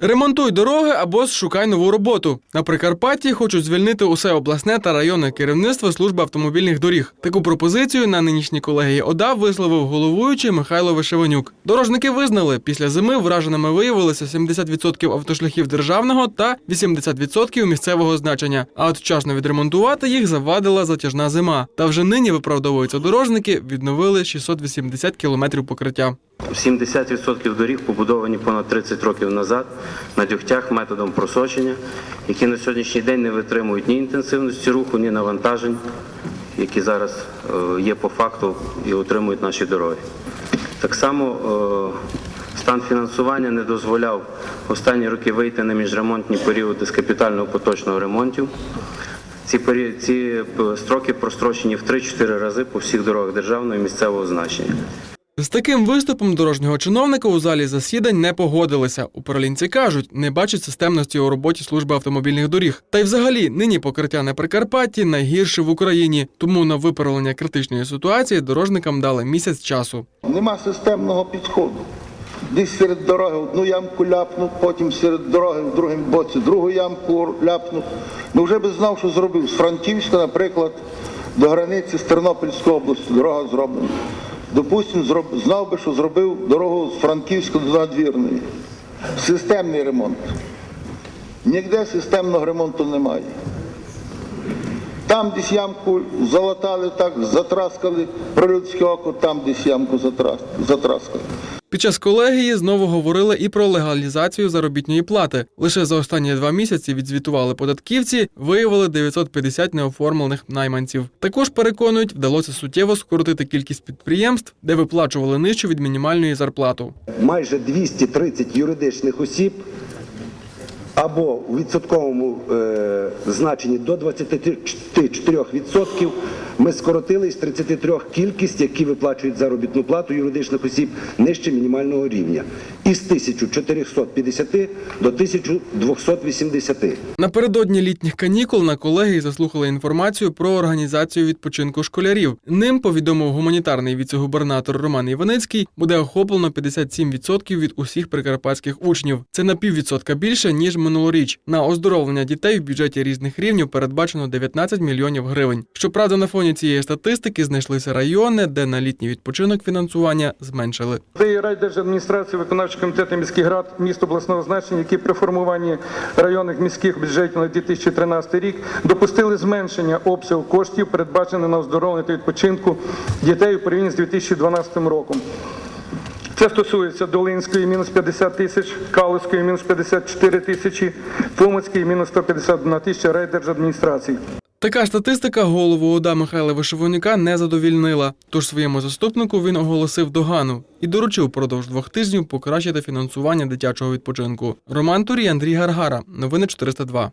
Ремонтуй дороги або шукай нову роботу. На Прикарпатті хочуть звільнити усе обласне та районне керівництво служби автомобільних доріг. Таку пропозицію на нинішній колегії ОДА висловив головуючий Михайло Вишеванюк. Дорожники визнали, після зими враженими виявилося 70% автошляхів державного та 80% місцевого значення. А от вчасно відремонтувати їх завадила затяжна зима. Та вже нині виправдовуються дорожники, відновили 680 кілометрів покриття. 70% доріг побудовані понад 30 років назад на дюгтях методом просочення, які на сьогоднішній день не витримують ні інтенсивності руху, ні навантажень, які зараз е, є по факту і отримують наші дороги. Так само е, стан фінансування не дозволяв останні роки вийти на міжремонтні періоди з капітального поточного ремонтів. Ці, ці е, строки прострочені в 3-4 рази по всіх дорогах державного і місцевого значення. З таким виступом дорожнього чиновника у залі засідань не погодилися. Управлінці кажуть, не бачать системності у роботі служби автомобільних доріг. Та й взагалі нині покриття на Прикарпатті найгірше в Україні. Тому на виправлення критичної ситуації дорожникам дали місяць часу. Нема системного підходу. Десь серед дороги одну ямку ляпнув, потім серед дороги в другому боці другу ямку ляпнув. Ну вже би знав, що зробив. З Франківська, наприклад, до границі з Тернопільської області дорога зроблена. Допустим, знав би, що зробив дорогу з Франківська до Надвірної. Системний ремонт. Ніде системного ремонту немає. Там десь ямку залатали, так затраскали пролюдське око, там десь ямку затраскали. Під час колегії знову говорили і про легалізацію заробітної плати. Лише за останні два місяці відзвітували податківці, виявили 950 неоформлених найманців. Також переконують, вдалося суттєво скоротити кількість підприємств, де виплачували нижчу від мінімальної зарплату. майже 230 юридичних осіб або у відсотковому е, значенні до 24% ми скоротили з 33 кількість, які виплачують заробітну плату юридичних осіб нижче мінімального рівня із 1450 до 1280. Напередодні літніх канікул на колегії заслухали інформацію про організацію відпочинку школярів. Ним повідомив гуманітарний віце-губернатор Роман Іваницький. Буде охоплено 57% від усіх прикарпатських учнів. Це на піввідсотка більше ніж минулоріч. На оздоровлення дітей в бюджеті різних рівнів передбачено 19 мільйонів гривень. Щоправда, на фоні цієї статистики знайшлися райони, де на літній відпочинок фінансування зменшили. Це і райдержадміністрації, виконавчі комітети міських рад міст обласного значення, які при формуванні районних міських бюджетів на 2013 рік допустили зменшення обсягу коштів, передбачених на оздоровлення та відпочинку дітей у порівнянні з 2012 роком. Це стосується Долинської мінус 50 тисяч, Калузької мінус 54 тисячі, Фомицької мінус 151 тисяча райдержадміністрацій. Така статистика голову ОДА Михайла Вишивоніка не задовільнила. Тож своєму заступнику він оголосив догану і доручив продовж двох тижнів покращити фінансування дитячого відпочинку. Роман Турій, Андрій Гаргара. Новини 402.